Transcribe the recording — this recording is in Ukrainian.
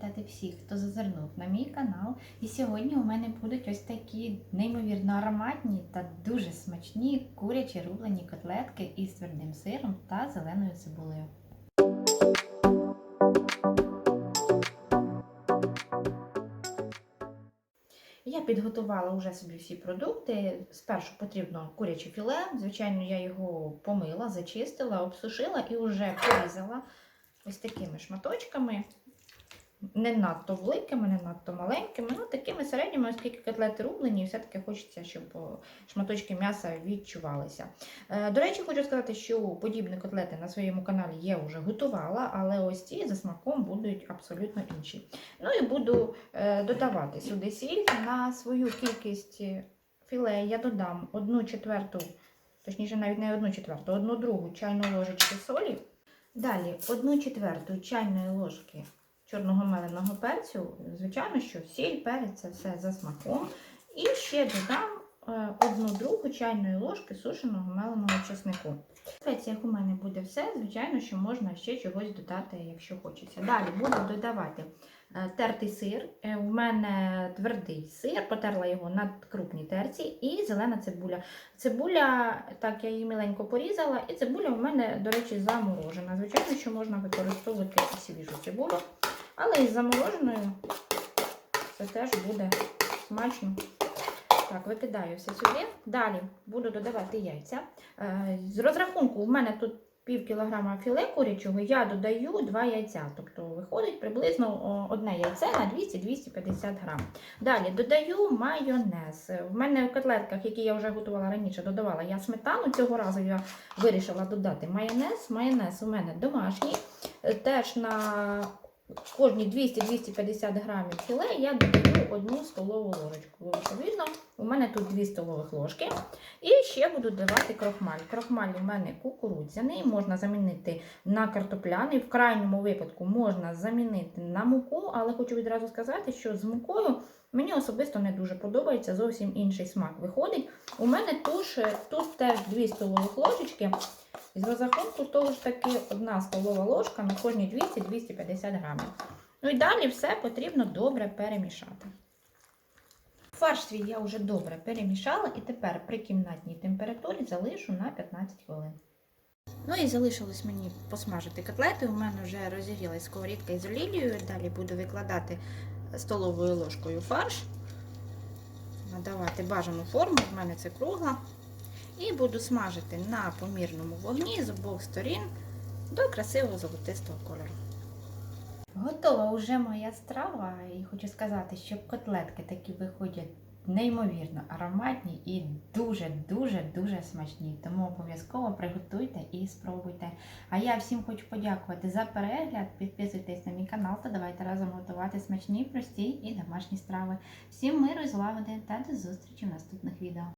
привітати всіх, хто зазирнув на мій канал. І сьогодні у мене будуть ось такі неймовірно ароматні та дуже смачні курячі рублені котлетки із твердим сиром та зеленою цибулею. Я підготувала вже собі всі продукти. Спершу потрібно куряче філе. Звичайно, я його помила, зачистила, обсушила і вже порізала ось такими шматочками. Не надто великими, не надто маленькими, ну такими середніми, оскільки котлети рублені, і все-таки хочеться, щоб шматочки м'яса відчувалися. Е, До речі, хочу сказати, що подібні котлети на своєму каналі я вже готувала, але ось ці за смаком будуть абсолютно інші. Ну і буду е, додавати сюди сіль на свою кількість філе. Я додам одну четверту, точніше, навіть не одну четверту, одну другу чайну ложечки солі. Далі одну четверту чайної ложки чорного меленого перцю. Звичайно, що сіль, перець, це все за смаком. І ще додам е, одну другу чайної ложки сушеного меленого чеснику. Спеціях у мене буде все. Звичайно, що можна ще чогось додати, якщо хочеться. Далі буду додавати е, тертий сир. Е, У мене твердий сир, потерла його на крупній терці, і зелена цибуля. Цибуля, так, я її миленько порізала, і цибуля у мене, до речі, заморожена. Звичайно, що можна використовувати свіжу цибулю, але із замороженою це теж буде смачно. Так, викидаю все сюди. Далі буду додавати яйця. Е, З розрахунку, у мене тут пів кілограма філе курячого, я додаю 2 яйця. Тобто виходить приблизно одне яйце на 200-250 грам. Далі додаю майонез. В мене в котлетках, які я вже готувала раніше, додавала я сметану. Цього разу я вирішила додати майонез. Майонез у мене домашній. Е, Теж на кожні 200-250 грамів філе я додаю одну столову ложечку. Відповідно, у мене тут 2 столових ложки. І ще буду додавати крохмаль. Крохмаль у мене кукурудзяний, можна замінити на картопляний. В крайньому випадку можна замінити на муку, але хочу відразу сказати, що з мукою мені особисто не дуже подобається, зовсім інший смак виходить. У мене туш, тут теж 2 столових ложечки. З розрахунку того ж таки 1 столова ложка на кожні 200-250 грамів. Ну і далі все потрібно добре перемішати. Фарш свій я вже добре перемішала і тепер при кімнатній температурі залишу на 15 хвилин. Ну і залишилось мені посмажити котлети. У мене вже розігрілась сковорідка із олією. Далі буду викладати столовою ложкою фарш, надавати бажану форму, в мене це кругла. І буду смажити на помірному вогні з обох сторін до красивого золотистого кольору. Готова вже моя страва, і хочу сказати, що котлетки такі виходять неймовірно ароматні і дуже-дуже-дуже смачні. Тому обов'язково приготуйте і спробуйте. А я всім хочу подякувати за перегляд. Підписуйтесь на мій канал та давайте разом готувати смачні, прості і домашні страви. Всім миру злагоди та до зустрічі в наступних відео.